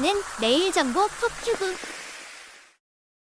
튀는 내일 정보 톡튜브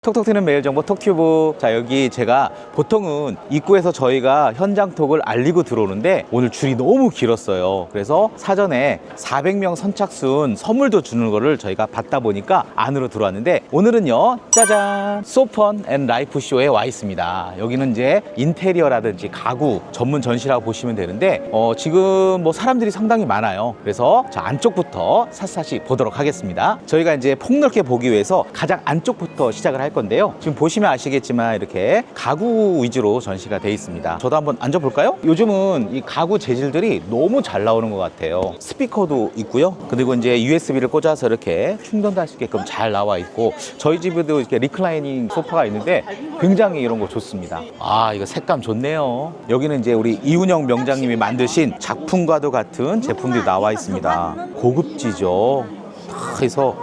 톡톡 튀는 매일 정보 톡튜브. 자, 여기 제가 보통은 입구에서 저희가 현장 톡을 알리고 들어오는데 오늘 줄이 너무 길었어요. 그래서 사전에 400명 선착순 선물도 주는 거를 저희가 받다 보니까 안으로 들어왔는데 오늘은요, 짜잔! 소펀 앤 라이프 쇼에 와 있습니다. 여기는 이제 인테리어라든지 가구 전문 전시라고 보시면 되는데 어, 지금 뭐 사람들이 상당히 많아요. 그래서 자, 안쪽부터 샅샅이 보도록 하겠습니다. 저희가 이제 폭넓게 보기 위해서 가장 안쪽부터 시작을 할 건데요. 지금 보시면 아시겠지만 이렇게 가구 위주로 전시가 돼 있습니다. 저도 한번 앉아볼까요? 요즘은 이 가구 재질들이 너무 잘 나오는 것 같아요. 스피커도 있고요. 그리고 이제 USB를 꽂아서 이렇게 충전도 할 수 있게끔 잘 나와 있고 저희 집에도 이렇게 리클라이닝 소파가 있는데 굉장히 이런 거 좋습니다. 아 이거 색감 좋네요. 여기는 이제 우리 이훈영 명장님이 만드신 작품과도 같은 제품들이 나와 있습니다. 고급지죠. 다 해서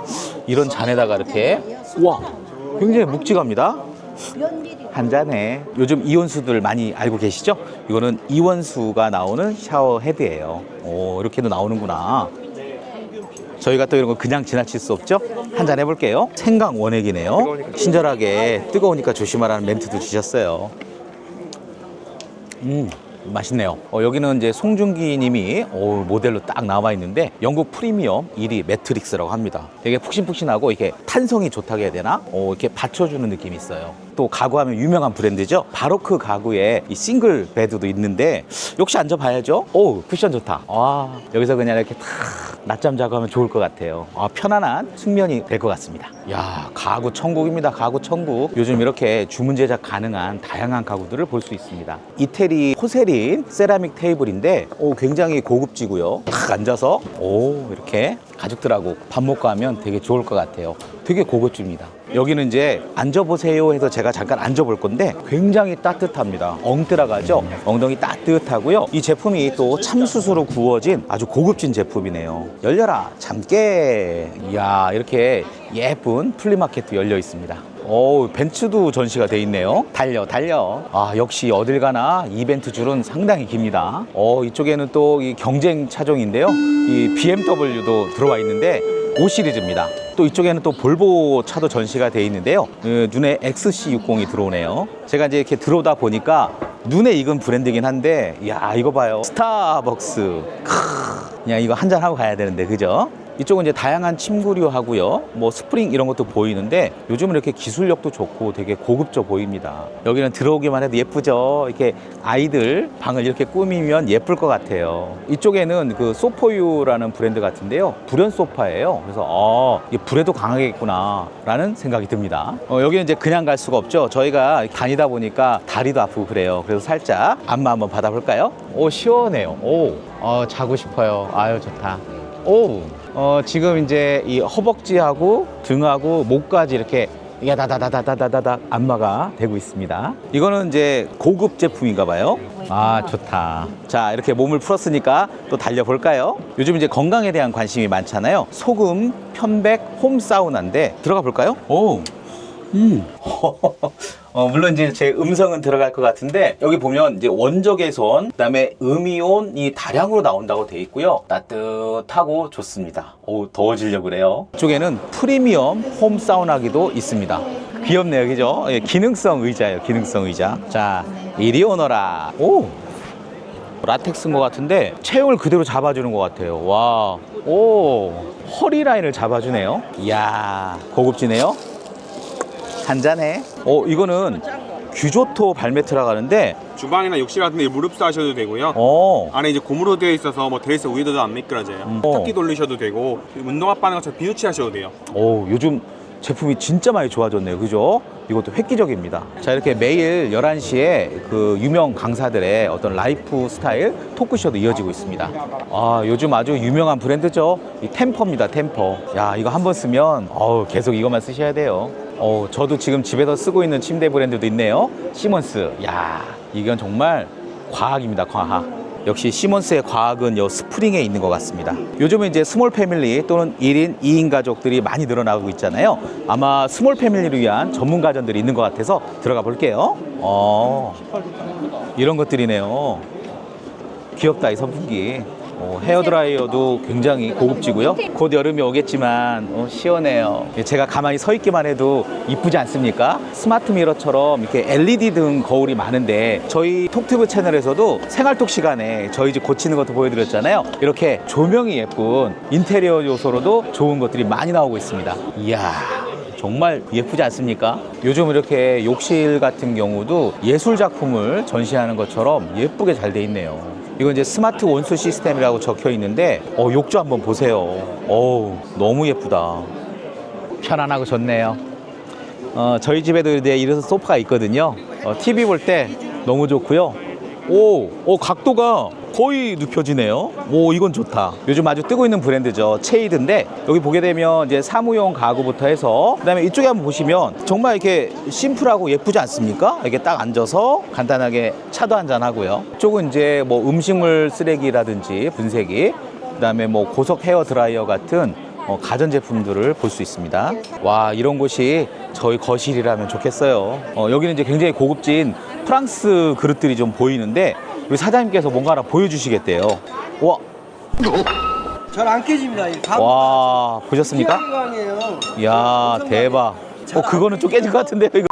이런 잔에다가 이렇게 와 굉장히 묵직합니다. 한 잔에 요즘 이온수들 많이 알고 계시죠? 이거는 이원수가 나오는 샤워 헤드예요. 오 이렇게도 나오는구나. 저희가 또 이런 거 그냥 지나칠 수 없죠? 한 잔 해볼게요. 생강 원액이네요. 친절하게 뜨거우니까 조심하라는 멘트도 주셨어요. 음, 맛있네요. 어, 여기는 이제 송중기 님이 어, 모델로 딱 나와 있는데 영국 프리미엄 1위 매트릭스라고 합니다. 되게 푹신푹신하고 이렇게 탄성이 좋다고 해야 되나? 어, 이렇게 받쳐주는 느낌이 있어요. 또 가구하면 유명한 브랜드죠. 바로 크 가구에 이 싱글 베드도 있는데 역시 앉아봐야죠. 오 쿠션 좋다. 와 여기서 그냥 이렇게 탁 낮잠 자고 하면 좋을 것 같아요. 아, 편안한 숙면이 될 것 같습니다. 야 가구 천국입니다. 가구 천국. 요즘 이렇게 주문 제작 가능한 다양한 가구들을 볼 수 있습니다. 이태리 호세린 세라믹 테이블인데 오 굉장히 고급지고요. 탁 앉아서 오 이렇게 가족들하고 밥 먹고 하면 되게 좋을 것 같아요. 되게 고급집니다. 여기는 이제 앉아보세요 해서 제가 잠깐 앉아볼 건데 굉장히 따뜻합니다. 엉뜨라가죠? 엉덩이 따뜻하고요. 이 제품이 또 참수수로 구워진 아주 고급진 제품이네요. 열려라, 잠깨. 이야, 이렇게 예쁜 플리마켓도 열려 있습니다. 오, 벤츠도 전시가 돼 있네요. 달려, 달려. 아, 역시 어딜 가나 이벤트 줄은 상당히 깁니다. 어, 이쪽에는 또 이 경쟁 차종인데요. 이 BMW도 들어와 있는데 5 시리즈입니다. 또 이쪽에는 또 볼보 차도 전시가 돼 있는데요. 그 눈에 XC60이 들어오네요. 제가 이제 이렇게 들어오다 보니까 눈에 익은 브랜드긴 한데, 야 이거 봐요. 스타벅스. 크, 그냥 이거 한 잔 하고 가야 되는데, 그죠? 이쪽은 이제 다양한 침구류 하고요. 뭐 스프링 이런 것도 보이는데 요즘은 이렇게 기술력도 좋고 되게 고급져 보입니다. 여기는 들어오기만 해도 예쁘죠. 이렇게 아이들 방을 이렇게 꾸미면 예쁠 것 같아요. 이쪽에는 그 소포유라는 브랜드 같은데요. 불연 소파예요. 그래서 어, 이게 불에도 강하겠구나라는 생각이 듭니다. 어, 여기는 이제 그냥 갈 수가 없죠. 저희가 다니다 보니까 다리도 아프고 그래요. 그래서 살짝 안마 한번 받아볼까요? 오 시원해요. 오, 어, 자고 싶어요. 아유 좋다. 오, 어, 지금 이제 이 허벅지하고 등하고 목까지 이렇게 야다다다다다다다 안마가 되고 있습니다. 이거는 이제 고급 제품인가 봐요. 아, 좋다. 자, 이렇게 몸을 풀었으니까 또 달려볼까요? 요즘 이제 건강에 대한 관심이 많잖아요. 소금, 편백, 홈 사우나인데 들어가 볼까요? 오, 음. 어, 물론 이제 제 음성은 들어갈 것 같은데 여기 보면 이제 원적외선 그다음에 음이온이 다량으로 나온다고 돼 있고요. 따뜻하고 좋습니다. 오 더워지려고 그래요. 이쪽에는 프리미엄 홈 사우나기도 있습니다. 귀엽네요, 그죠? 예, 기능성 의자예요, 기능성 의자. 자, 이리 오너라. 오, 라텍스인 것 같은데 체형을 그대로 잡아주는 것 같아요. 와, 오, 허리 라인을 잡아주네요. 이야, 고급지네요. 한 잔해. 어, 이거는 규조토 발매트라고 하는데, 주방이나 욕실 같은 데 무릎 쌓으셔도 되고요. 어, 안에 이제 고무로 되어 있어서 뭐 드레스 위에도 안 미끄러져요. 음. 탁기 돌리셔도 되고 운동화 빠는 것처럼 비누치 하셔도 돼요. 오, 요즘 제품이 진짜 많이 좋아졌네요. 그죠? 이것도 획기적입니다. 자, 이렇게 매일 11시에 그 유명 강사들의 어떤 라이프 스타일 토크쇼도 이어지고 있습니다. 아, 요즘 아주 유명한 브랜드죠. 이 템퍼입니다, 템퍼. 야, 이거 한 번 쓰면, 어우, 계속 이것만 쓰셔야 돼요. 어, 저도 지금 집에서 쓰고 있는 침대 브랜드도 있네요. 시몬스. 야, 이건 정말 과학입니다, 과학. 역시 시몬스의 과학은 요 스프링에 있는 것 같습니다. 요즘은 이제 스몰 패밀리 또는 1인, 2인 가족들이 많이 늘어나고 있잖아요. 아마 스몰 패밀리를 위한 전문 가전들이 있는 것 같아서 들어가 볼게요. 어, 이런 것들이네요. 귀엽다, 이 선풍기. 어, 헤어드라이어도 굉장히 고급지고요. 곧 여름이 오겠지만 어, 시원해요. 제가 가만히 서 있기만 해도 이쁘지 않습니까? 스마트 미러처럼 이렇게 LED 등 거울이 많은데 저희 톡튜브 채널에서도 생활톡 시간에 저희 집 고치는 것도 보여드렸잖아요. 이렇게 조명이 예쁜 인테리어 요소로도 좋은 것들이 많이 나오고 있습니다. 이야. 정말 예쁘지 않습니까? 요즘 이렇게 욕실 같은 경우도 예술 작품을 전시하는 것처럼 예쁘게 잘 돼 있네요. 이건 이제 스마트 온수 시스템이라고 적혀 있는데 어, 욕조 한번 보세요. 어우, 너무 예쁘다. 편안하고 좋네요. 어, 저희 집에도 이제 이런 소파가 있거든요. 어, TV 볼 때 너무 좋고요. 오, 오, 각도가 거의 눕혀지네요. 오, 이건 좋다. 요즘 아주 뜨고 있는 브랜드죠. 체이드인데 여기 보게 되면 이제 사무용 가구부터 해서 그다음에 이쪽에 한번 보시면 정말 이렇게 심플하고 예쁘지 않습니까? 이렇게 딱 앉아서 간단하게 차도 한잔 하고요. 이쪽은 이제 뭐 음식물 쓰레기라든지 분쇄기, 그다음에 뭐 고속 헤어 드라이어 같은 어, 가전 제품들을 볼 수 있습니다. 와 이런 곳이 저희 거실이라면 좋겠어요. 어, 여기는 이제 굉장히 고급진 프랑스 그릇들이 좀 보이는데 우리 사장님께서 뭔가 하나 보여주시겠대요. 와, 잘 안 깨집니다. 이 가구. 와 보셨습니까? 강이에요. 이야 대박. 어 그거는 좀 깨질 것 같은데요 이거.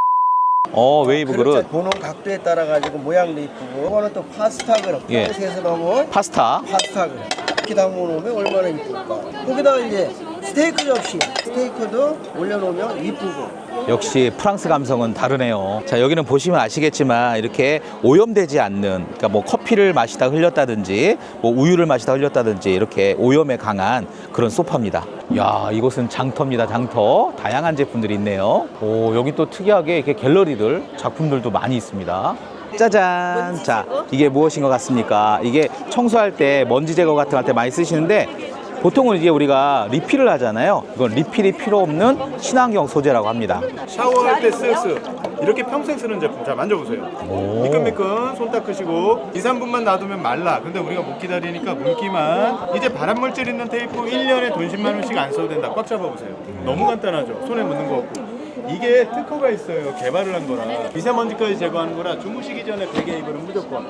어 웨이브 그릇, 보는 각도에 따라 가지고 모양도 이쁘고. 이거는 또 파스타 그릇. 예. 프랑스에서 나온 파스타. 파스타 그릇. 이렇게 담아놓으면 얼마나 이쁠까. 거기다가 이제 스테이크 접시. 스테이크도 올려놓으면 이쁘고. 역시 프랑스 감성은 다르네요. 자, 여기는 보시면 아시겠지만 이렇게 오염되지 않는, 그러니까 뭐 커피를 마시다 흘렸다든지, 뭐 우유를 마시다 흘렸다든지 이렇게 오염에 강한 그런 소파입니다. 야, 이곳은 장터입니다, 장터. 다양한 제품들이 있네요. 오, 여기 또 특이하게 이렇게 갤러리들, 작품들도 많이 있습니다. 짜잔. 자, 이게 무엇인 것 같습니까? 이게 청소할 때 먼지 제거 같은 거 할 때 많이 쓰시는데 보통은 이제 우리가 리필을 하잖아요. 이건 리필이 필요 없는 친환경 소재라고 합니다. 샤워할 때 쓸수 이렇게 평생 쓰는 제품. 자 만져보세요. 미끈미끈 손 닦으시고 2, 3분만 놔두면 말라. 근데 우리가 못 기다리니까 물기만. 이제 발암물질 있는 테이프 1년에 돈 10만 원씩 안 써도 된다. 꽉 잡아보세요. 너무 간단하죠? 손에 묻는 거 없고. 이게 특허가 있어요. 개발을 한 거라. 미세먼지까지 제거하는 거라 주무시기 전에 베개 입으면 무조건.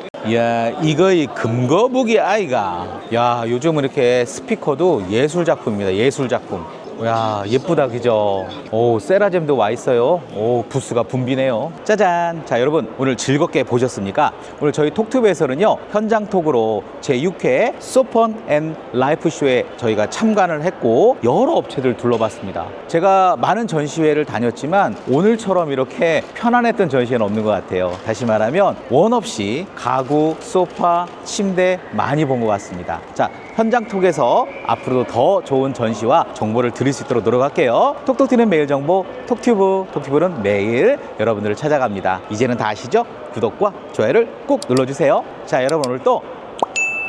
이 야, 이거의 금거북이 아이가. 야, 요즘은 이렇게 스피커도 예술 작품입니다. 예술 작품. 야, 예쁘다, 그죠? 오, 세라젬도 와 있어요. 오, 부스가 붐비네요. 짜잔. 자, 여러분, 오늘 즐겁게 보셨습니까? 오늘 저희 톡투브에서는요, 현장 톡으로 제6회 소펀 앤 라이프 쇼에 저희가 참관을 했고, 여러 업체들 둘러봤습니다. 제가 많은 전시회를 다녔지만, 오늘처럼 이렇게 편안했던 전시회는 없는 것 같아요. 다시 말하면, 원 없이 가구, 소파, 침대 많이 본 것 같습니다. 자, 현장 톡에서 앞으로도 더 좋은 전시와 정보를 드릴 수 있도록 노력할게요. 톡톡 튀는 매일 정보 톡튜브. 톡튜브는 매일 여러분들을 찾아갑니다. 이제는 다 아시죠? 구독과 좋아요를 꼭 눌러주세요. 자, 여러분 오늘 또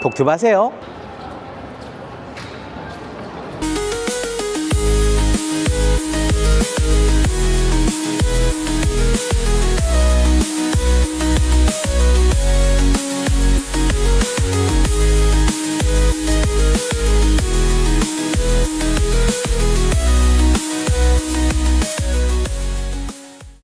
톡튜브 하세요.